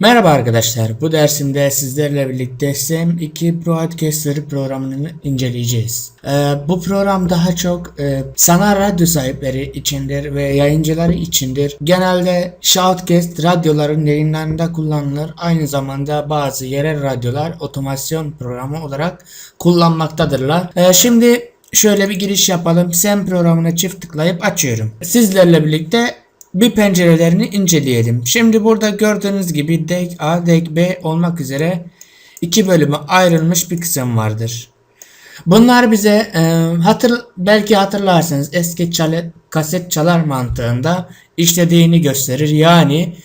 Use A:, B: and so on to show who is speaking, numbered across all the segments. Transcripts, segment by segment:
A: Merhaba arkadaşlar. Bu dersimde sizlerle birlikte SM2 Broadcaster programını inceleyeceğiz. Ee, bu program daha çok e, sanal radyo sahipleri içindir ve yayıncıları içindir. Genelde shoutcast radyoların yayınlarında kullanılır. Aynı zamanda bazı yerel radyolar otomasyon programı olarak kullanmaktadırlar. Ee, şimdi şöyle bir giriş yapalım. SEM programına çift tıklayıp açıyorum. Sizlerle birlikte bir pencerelerini inceleyelim. Şimdi burada gördüğünüz gibi DEC A, DEC B olmak üzere iki bölüme ayrılmış bir kısım vardır. Bunlar bize e, hatır belki hatırlarsanız eski çale, kaset çalar mantığında işlediğini gösterir. Yani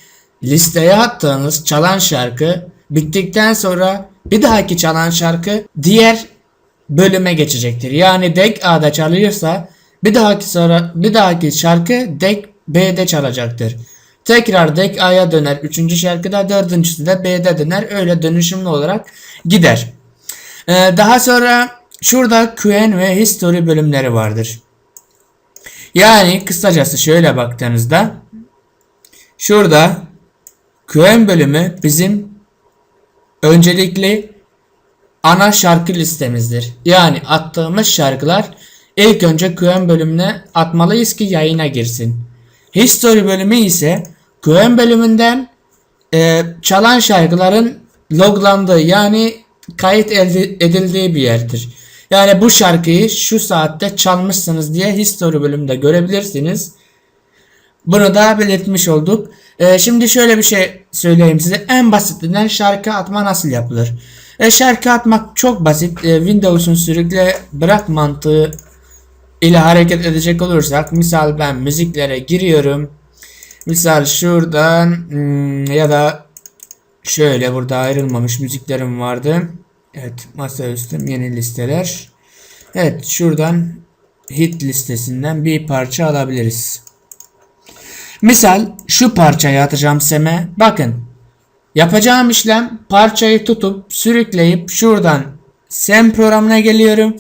A: listeye attığınız çalan şarkı bittikten sonra bir dahaki çalan şarkı diğer bölüme geçecektir. Yani DEC A'da çalıyorsa bir dahaki sonra bir dahaki şarkı DEC B'de çalacaktır. Tekrar DEC A'ya döner. Üçüncü şarkıda dördüncüsü de B'de döner. Öyle dönüşümlü olarak gider. Ee, daha sonra şurada QN ve History bölümleri vardır. Yani kısacası şöyle baktığınızda şurada QN bölümü bizim öncelikli ana şarkı listemizdir. Yani attığımız şarkılar ilk önce QM bölümüne atmalıyız ki yayına girsin. History bölümü ise QM bölümünden e, çalan şarkıların loglandığı yani kayıt edildiği bir yerdir. Yani bu şarkıyı şu saatte çalmışsınız diye history bölümünde görebilirsiniz. Bunu da belirtmiş olduk. Ee, şimdi şöyle bir şey söyleyeyim size. En basitinden şarkı atma nasıl yapılır? E, şarkı atmak çok basit. E, Windows'un sürükle bırak mantığı ile hareket edecek olursak misal ben müziklere giriyorum. Misal şuradan hmm, ya da şöyle burada ayrılmamış müziklerim vardı. Evet masaüstüm yeni listeler. Evet şuradan hit listesinden bir parça alabiliriz. Misal şu parçayı atacağım seme. Bakın. Yapacağım işlem parçayı tutup sürükleyip şuradan sem programına geliyorum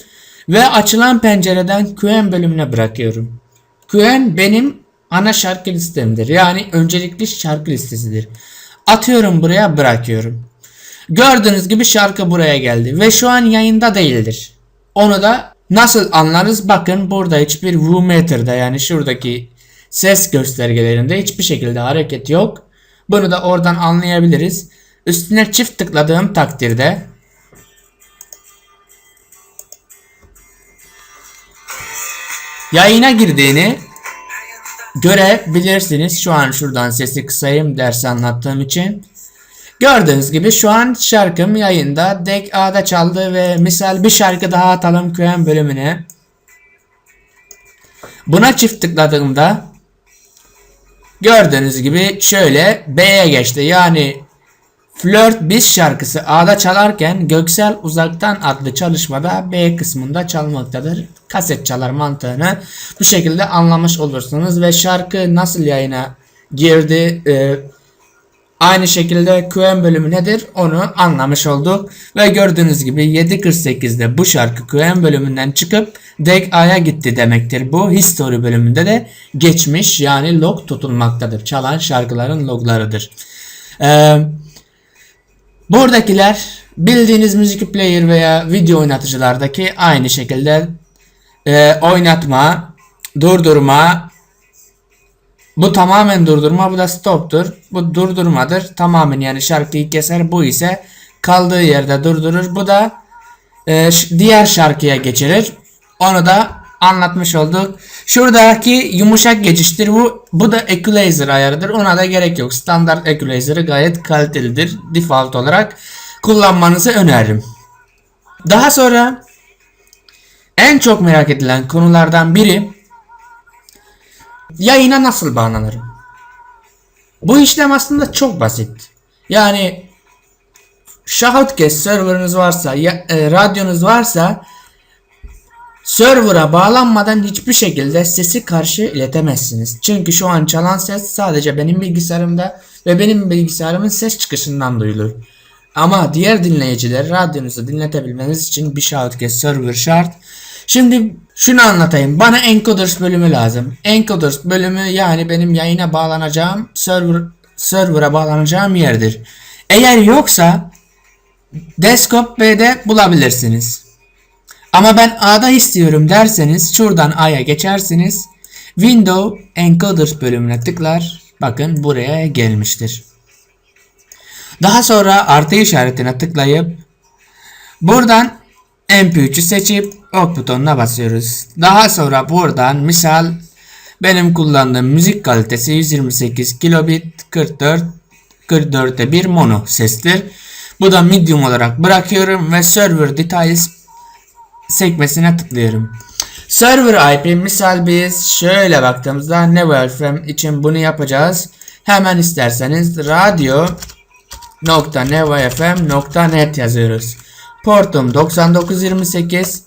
A: ve açılan pencereden QN bölümüne bırakıyorum. QN benim ana şarkı listemdir. Yani öncelikli şarkı listesidir. Atıyorum buraya bırakıyorum. Gördüğünüz gibi şarkı buraya geldi ve şu an yayında değildir. Onu da nasıl anlarız? Bakın burada hiçbir WooMeter'da yani şuradaki ses göstergelerinde hiçbir şekilde hareket yok. Bunu da oradan anlayabiliriz. Üstüne çift tıkladığım takdirde yayına girdiğini görebilirsiniz. Şu an şuradan sesi kısayım ders anlattığım için. Gördüğünüz gibi şu an şarkım yayında. Dek A'da çaldı ve misal bir şarkı daha atalım QM bölümüne. Buna çift tıkladığımda gördüğünüz gibi şöyle B'ye geçti. Yani Flört Biz şarkısı A'da çalarken Göksel Uzaktan adlı çalışmada B kısmında çalmaktadır. Kaset çalar mantığını bu şekilde anlamış olursunuz ve şarkı nasıl yayına girdi e, aynı şekilde QM bölümü nedir onu anlamış olduk ve gördüğünüz gibi 7.48'de bu şarkı QM bölümünden çıkıp DEC A'ya gitti demektir. Bu history bölümünde de geçmiş yani log tutulmaktadır. Çalan şarkıların loglarıdır. Eee Buradakiler bildiğiniz müzik player veya video oynatıcılardaki aynı şekilde e, oynatma, durdurma, bu tamamen durdurma, bu da stoptur. Bu durdurmadır. Tamamen yani şarkıyı keser. Bu ise kaldığı yerde durdurur. Bu da e, diğer şarkıya geçirir. Onu da anlatmış olduk. Şuradaki yumuşak geçiştir bu. Bu da equalizer ayarıdır. Ona da gerek yok. Standart equalizer'ı gayet kalitelidir. Default olarak kullanmanızı öneririm. Daha sonra en çok merak edilen konulardan biri yayına nasıl bağlanırım? Bu işlem aslında çok basit. Yani Shoutcast serverınız varsa, ya, e, radyonuz varsa server'a bağlanmadan hiçbir şekilde sesi karşı iletemezsiniz. Çünkü şu an çalan ses sadece benim bilgisayarımda ve benim bilgisayarımın ses çıkışından duyulur. Ama diğer dinleyiciler radyonuzu dinletebilmeniz için bir Shoutcast server şart. Şimdi şunu anlatayım. Bana Encoders bölümü lazım. Encoders bölümü yani benim yayına bağlanacağım server server'a bağlanacağım yerdir. Eğer yoksa Desktop B'de bulabilirsiniz. Ama ben A'da istiyorum derseniz şuradan A'ya geçersiniz. Window Encoders bölümüne tıklar. Bakın buraya gelmiştir. Daha sonra artı işaretine tıklayıp buradan MP3'ü seçip ok butonuna basıyoruz. Daha sonra buradan misal benim kullandığım müzik kalitesi 128 kilobit 44 44'te bir mono sestir. Bu da medium olarak bırakıyorum ve server details sekmesine tıklıyorum. Server IP misal biz şöyle baktığımızda Never FM için bunu yapacağız. Hemen isterseniz radio.nevafm.net yazıyoruz. Portum 9928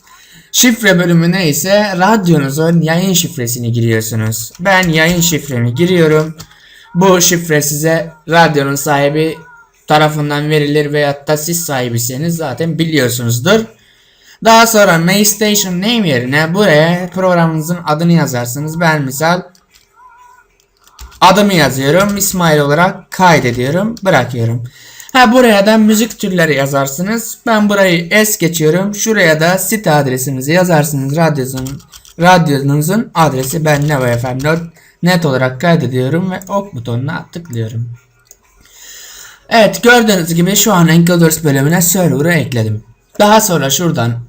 A: Şifre bölümüne ise radyonuzun yayın şifresini giriyorsunuz. Ben yayın şifremi giriyorum. Bu şifre size radyonun sahibi tarafından verilir veyahut da siz sahibiseniz zaten biliyorsunuzdur. Daha sonra Main Station Name yerine buraya programınızın adını yazarsınız. Ben misal adımı yazıyorum. İsmail olarak kaydediyorum. Bırakıyorum. Ha buraya da müzik türleri yazarsınız. Ben burayı es geçiyorum. Şuraya da site adresinizi yazarsınız. Radyonuzun, radyonuzun adresi ben nevafm.net olarak kaydediyorum ve ok butonuna tıklıyorum. Evet gördüğünüz gibi şu an Encoders bölümüne server'ı ekledim. Daha sonra şuradan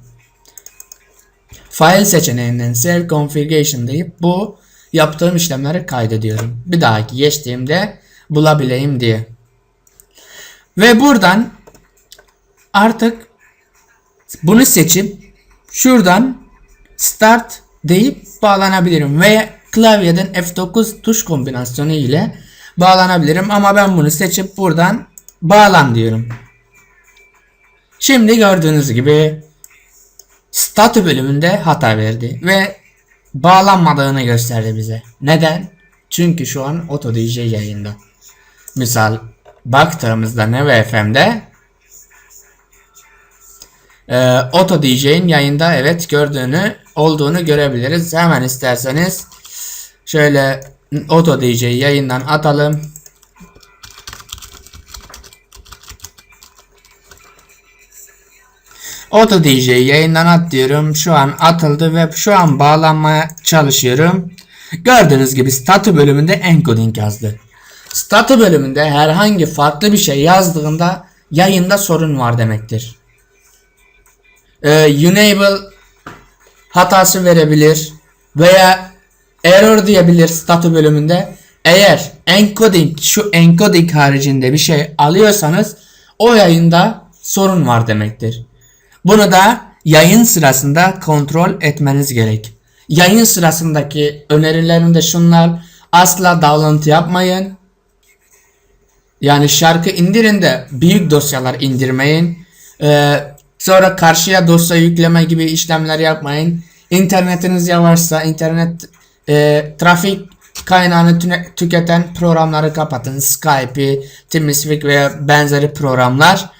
A: File seçeneğinden Save Configuration deyip bu yaptığım işlemleri kaydediyorum. Bir dahaki geçtiğimde bulabileyim diye. Ve buradan artık bunu seçip şuradan Start deyip bağlanabilirim. Veya klavyeden F9 tuş kombinasyonu ile bağlanabilirim. Ama ben bunu seçip buradan bağlan diyorum. Şimdi gördüğünüz gibi statü bölümünde hata verdi ve bağlanmadığını gösterdi bize. Neden? Çünkü şu an Auto DJ yayında. Misal baktığımızda Neve FM'de e, Auto DJ'in yayında evet gördüğünü olduğunu görebiliriz. Hemen isterseniz şöyle Auto DJ yayından atalım. Auto DJ yayından at diyorum. Şu an atıldı ve şu an bağlanmaya çalışıyorum. Gördüğünüz gibi statü bölümünde encoding yazdı. Statü bölümünde herhangi farklı bir şey yazdığında yayında sorun var demektir. Ee, enable hatası verebilir veya error diyebilir statü bölümünde. Eğer encoding şu encoding haricinde bir şey alıyorsanız o yayında sorun var demektir. Bunu da yayın sırasında kontrol etmeniz gerek. Yayın sırasındaki önerilerim de şunlar. Asla dağılantı yapmayın. Yani şarkı indirin de büyük dosyalar indirmeyin. Ee, sonra karşıya dosya yükleme gibi işlemler yapmayın. İnternetiniz yavaşsa internet e, trafik kaynağını tüketen programları kapatın. Skype'i, TeamSpeak veya benzeri programlar.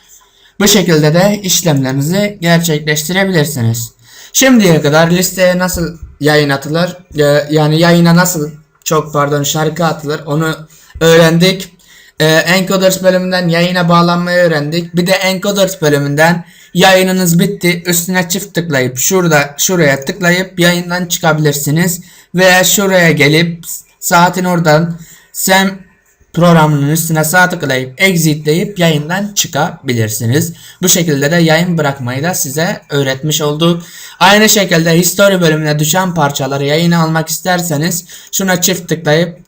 A: Bu şekilde de işlemlerinizi gerçekleştirebilirsiniz. Şimdiye kadar listeye nasıl yayın atılır, e, yani yayına nasıl çok pardon şarkı atılır onu öğrendik. E, Encoders bölümünden yayına bağlanmayı öğrendik. Bir de Encoders bölümünden yayınınız bitti. Üstüne çift tıklayıp şurada şuraya tıklayıp yayından çıkabilirsiniz. Veya şuraya gelip saatin oradan sen programının üstüne sağ tıklayıp exit deyip yayından çıkabilirsiniz. Bu şekilde de yayın bırakmayı da size öğretmiş olduk. Aynı şekilde history bölümüne düşen parçaları yayına almak isterseniz şuna çift tıklayıp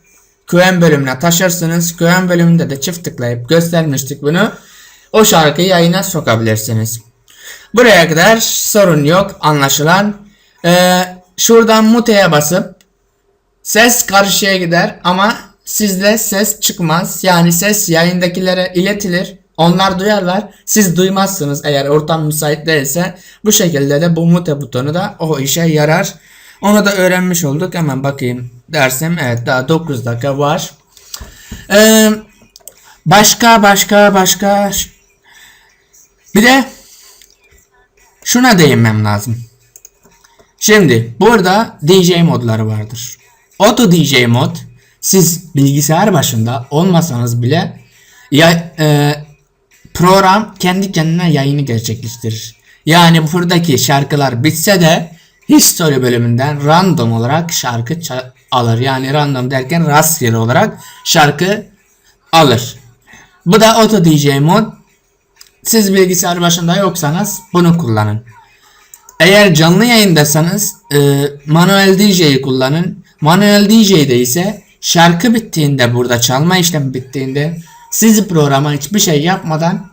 A: QM bölümüne taşırsınız. QM bölümünde de çift tıklayıp göstermiştik bunu. O şarkıyı yayına sokabilirsiniz. Buraya kadar sorun yok anlaşılan. Ee, şuradan mute'ye basıp ses karşıya gider ama sizde ses çıkmaz. Yani ses yayındakilere iletilir. Onlar duyarlar. Siz duymazsınız eğer ortam müsait değilse. Bu şekilde de bu mute butonu da o işe yarar. Onu da öğrenmiş olduk. Hemen bakayım dersem. Evet daha 9 dakika var. Ee, başka başka başka. Bir de şuna değinmem lazım. Şimdi burada DJ modları vardır. Auto DJ mod siz bilgisayar başında olmasanız bile ya, e, program kendi kendine yayını gerçekleştirir. Yani buradaki şarkılar bitse de history bölümünden random olarak şarkı alır. Yani random derken rastgele olarak şarkı alır. Bu da Auto DJ mod. Siz bilgisayar başında yoksanız bunu kullanın. Eğer canlı yayındaysanız e, manuel DJ'yi kullanın. Manuel DJ'de ise şarkı bittiğinde burada çalma işlemi bittiğinde sizi programa hiçbir şey yapmadan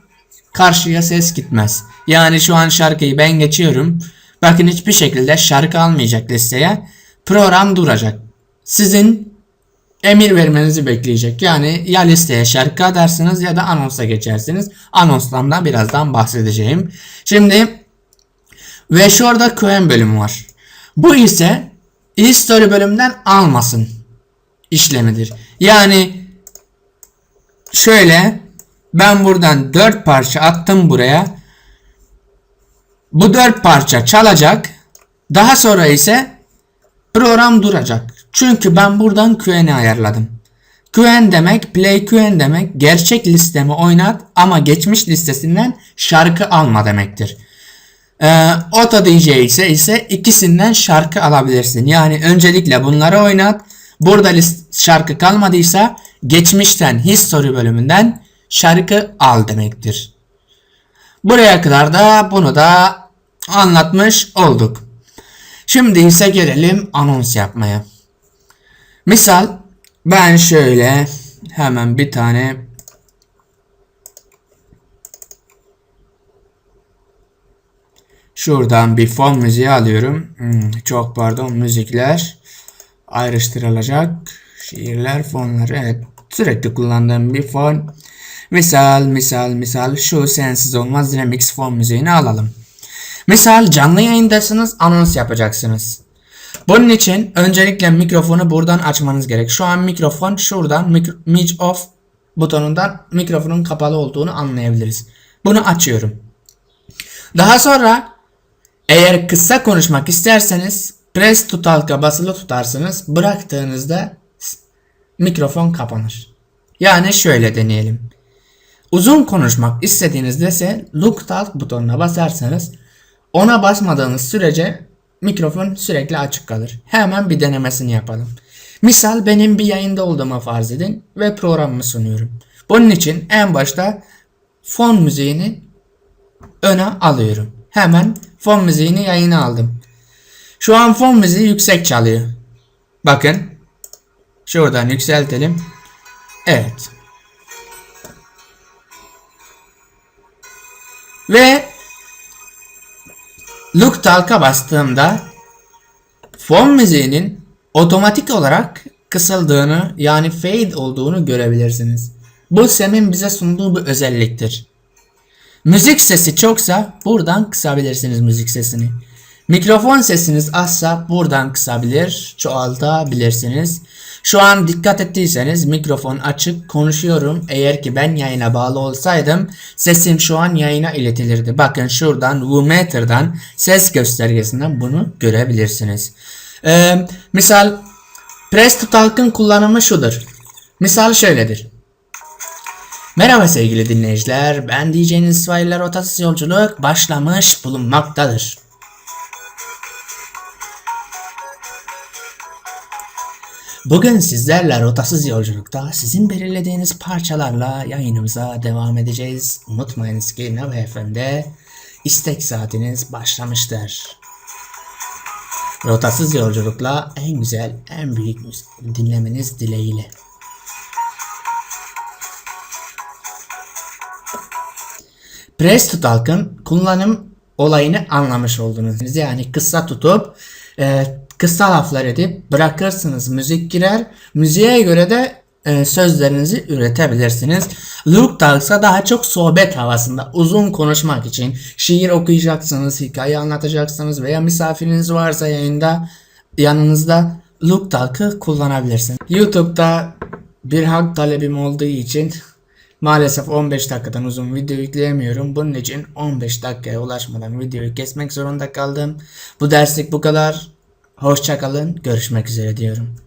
A: karşıya ses gitmez. Yani şu an şarkıyı ben geçiyorum. Bakın hiçbir şekilde şarkı almayacak listeye. Program duracak. Sizin emir vermenizi bekleyecek. Yani ya listeye şarkı atarsınız ya da anonsa geçersiniz. Anonstan da birazdan bahsedeceğim. Şimdi ve şurada Quen bölümü var. Bu ise history bölümünden almasın işlemidir. Yani şöyle ben buradan 4 parça attım buraya. Bu 4 parça çalacak. Daha sonra ise program duracak. Çünkü ben buradan Q'ni ayarladım. Qn demek, play Qn demek gerçek listemi oynat ama geçmiş listesinden şarkı alma demektir. Ee, Auto DJ ise ise ikisinden şarkı alabilirsin. Yani öncelikle bunları oynat. Burada list, şarkı kalmadıysa geçmişten history bölümünden şarkı al demektir. Buraya kadar da bunu da anlatmış olduk. Şimdi ise gelelim anons yapmaya. Misal ben şöyle hemen bir tane şuradan bir fon müziği alıyorum. Hmm, çok pardon müzikler ayrıştırılacak. Şiirler fonları evet sürekli kullandığım bir fon. Misal misal misal şu sensiz olmaz remix fon müziğini alalım. Misal canlı yayındasınız anons yapacaksınız. Bunun için öncelikle mikrofonu buradan açmanız gerek. Şu an mikrofon şuradan mikro, mic off butonundan mikrofonun kapalı olduğunu anlayabiliriz. Bunu açıyorum. Daha sonra eğer kısa konuşmak isterseniz press to talk'a basılı tutarsınız. Bıraktığınızda mikrofon kapanır. Yani şöyle deneyelim. Uzun konuşmak istediğinizde ise look talk butonuna basarsanız ona basmadığınız sürece mikrofon sürekli açık kalır. Hemen bir denemesini yapalım. Misal benim bir yayında olduğumu farz edin ve programımı sunuyorum. Bunun için en başta fon müziğini öne alıyorum. Hemen fon müziğini yayına aldım. Şu an fon müziği yüksek çalıyor. Bakın. Şuradan yükseltelim. Evet. Ve Look Talk'a bastığımda fon müziğinin otomatik olarak kısıldığını yani fade olduğunu görebilirsiniz. Bu Sem'in bize sunduğu bir özelliktir. Müzik sesi çoksa buradan kısabilirsiniz müzik sesini. Mikrofon sesiniz azsa buradan kısabilir, çoğaltabilirsiniz. Şu an dikkat ettiyseniz mikrofon açık konuşuyorum. Eğer ki ben yayına bağlı olsaydım sesim şu an yayına iletilirdi. Bakın şuradan Woometer'dan ses göstergesinden bunu görebilirsiniz. Ee, misal Press to Talk'ın kullanımı şudur. Misal şöyledir. Merhaba sevgili dinleyiciler. Ben DJ'niz İsmail'ler Rotatsız Yolculuk başlamış bulunmaktadır. Bugün sizlerle rotasız yolculukta sizin belirlediğiniz parçalarla yayınımıza devam edeceğiz. Unutmayınız ki Nav FM'de istek saatiniz başlamıştır. Rotasız yolculukla en güzel, en büyük dinlemeniz dileğiyle. Press to Talk'ın kullanım olayını anlamış oldunuz. Yani kısa tutup e, kısa laflar edip bırakırsınız müzik girer. Müziğe göre de e, sözlerinizi üretebilirsiniz. Look Talks'a daha çok sohbet havasında uzun konuşmak için şiir okuyacaksınız, hikaye anlatacaksınız veya misafiriniz varsa yayında yanınızda Look Talk'ı kullanabilirsiniz. YouTube'da bir hak talebim olduğu için Maalesef 15 dakikadan uzun video yükleyemiyorum. Bunun için 15 dakikaya ulaşmadan videoyu kesmek zorunda kaldım. Bu derslik bu kadar. Hoşçakalın. Görüşmek üzere diyorum.